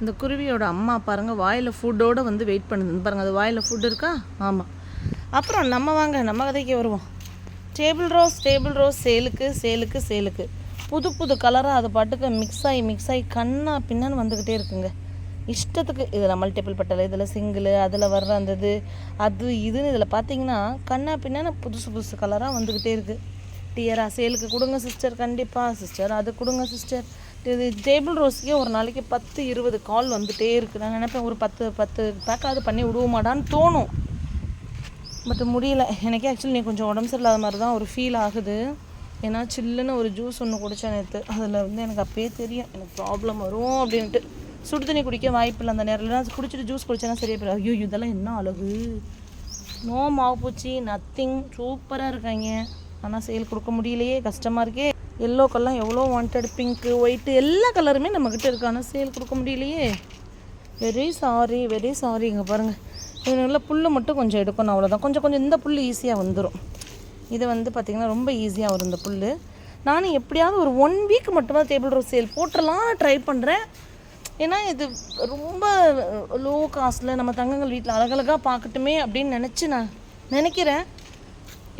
இந்த குருவியோட அம்மா பாருங்க வாயில் ஃபுட்டோடு வந்து வெயிட் பண்ணுது. பாருங்கள் அது வாயில் ஃபுட் இருக்கா? ஆமாம் அப்புறம் நம்ம வாங்க நம்ம கதைக்கு வருவோம். டேபிள் ரோஸ் டேபிள் ரோஸ் சேலுக்கு சேலுக்கு சேலுக்கு. புது புது கலராக அது பாட்டுக்கு மிக்ஸ் ஆகி மிக்ஸ் ஆகி கண்ணா பின்னான்னு வந்துக்கிட்டே இருக்குங்க. இஷ்டத்துக்கு இதில் மல்டிபிள் பட்டலை இதில் சிங்கிள் அதில் வர்ற அந்த இது அது இதுன்னு இதில் பார்த்தீங்கன்னா கண்ணா பின்னான்னு புதுசு புதுசு கலராக வந்துக்கிட்டே இருக்குது டியரா சேலுக்கு கொடுங்க சிஸ்டர் கண்டிப்பாக சிஸ்டர் அது கொடுங்க சிஸ்டர் இது டேபிள் ரோஸ்க்கே ஒரு நாளைக்கு பத்து இருபது கால் வந்துகிட்டே இருக்குது நான் நினைப்பேன் ஒரு பத்து பத்து பேக்காவது பண்ணி விடுவோமாடான்னு தோணும். பட் முடியல. எனக்கே ஆக்சுவலி நீ கொஞ்சம் உடம்பு சரியில்லாத மாதிரி தான் ஒரு ஃபீல் ஆகுது. ஏன்னா சில்லுன்னு ஒரு ஜூஸ் ஒன்று குடித்தேன் நேற்று அதில் வந்து எனக்கு அப்பயே தெரியும். எனக்கு ப்ராப்ளம் வரும் அப்படின்ட்டு. சுடு தண்ணி குடிக்க வாய்ப்பு இல்லை அந்த நேரில் குடிச்சிட்டு ஜூஸ் குடிச்சேன்னா சரியா போயிடும். ஐயோ இதெல்லாம் என்ன அழகு. நோ மாவு பூச்சி நத்திங் சூப்பராக இருக்காங்க. ஆனால் சேல் கொடுக்க முடியலையே கஷ்டமாக இருக்கே. எல்லோ கலர்லாம் எவ்வளோ வாண்டட் பிங்க்கு ஒயிட்டு எல்லா கலருமே நம்மக்கிட்ட இருக்குது ஆனால் சேல் கொடுக்க முடியலையே. வெரி சாரி வெரி சாரி இங்கே பாருங்கள் இதனால் புல் மட்டும் கொஞ்சம் எடுக்கணும் அவ்வளோதான் கொஞ்சம் கொஞ்சம் இந்த புல் ஈஸியாக வந்துடும் இது வந்து பார்த்திங்கன்னா ரொம்ப ஈஸியாக வரும் இந்த புல் நானும் எப்படியாவது ஒரு ஒன் வீக் மட்டும்தான் டேபிள் ரோஸ் சேல் போட்டுடலாம் ட்ரை பண்ணுறேன் ஏன்னா இது ரொம்ப லோ காஸ்ட்டில் நம்ம தங்கங்கள் வீட்டில் அழகழகாக பார்க்கட்டுமே அப்படின்னு நினச்சி நான் நினைக்கிறேன்.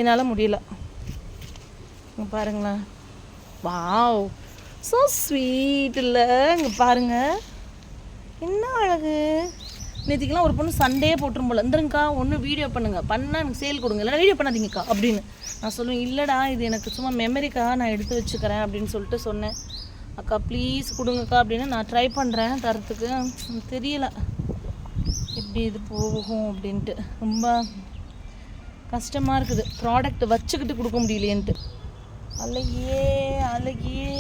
என்னால் முடியல. இங்கே பாருங்களேன். வாவ். ஸோ ஸ்வீட் இல்லை. இங்கே பாருங்கள் என்ன அழகு? நேற்றுக்கெல்லாம் ஒரு பொண்ணு சண்டே போட்டுரும் போல. இருந்துருங்கக்கா ஒன்று வீடியோ பண்ணுங்கள் பண்ணால் எனக்கு சேல் கொடுங்க. இல்லைனா வீடியோ பண்ணாதீங்கக்கா அப்படின்னு. நான் சொல்லுவேன் இல்லைடா இது எனக்கு சும்மா மெமரிக்கா நான் எடுத்து வச்சுக்கிறேன் அப்படின்னு சொல்லிட்டு சொன்னேன். அக்கா ப்ளீஸ் கொடுங்கக்கா அப்படின்னு நான் ட்ரை பண்ணுறேன் தரத்துக்கு. தெரியல. எப்படி இது போகும் அப்படின்ட்டு. ரொம்ப கஷ்டமாக இருக்குது. ப்ராடக்ட் வச்சுக்கிட்டு கொடுக்க முடியலையேன்ட்டு. அழகியே அழகியே.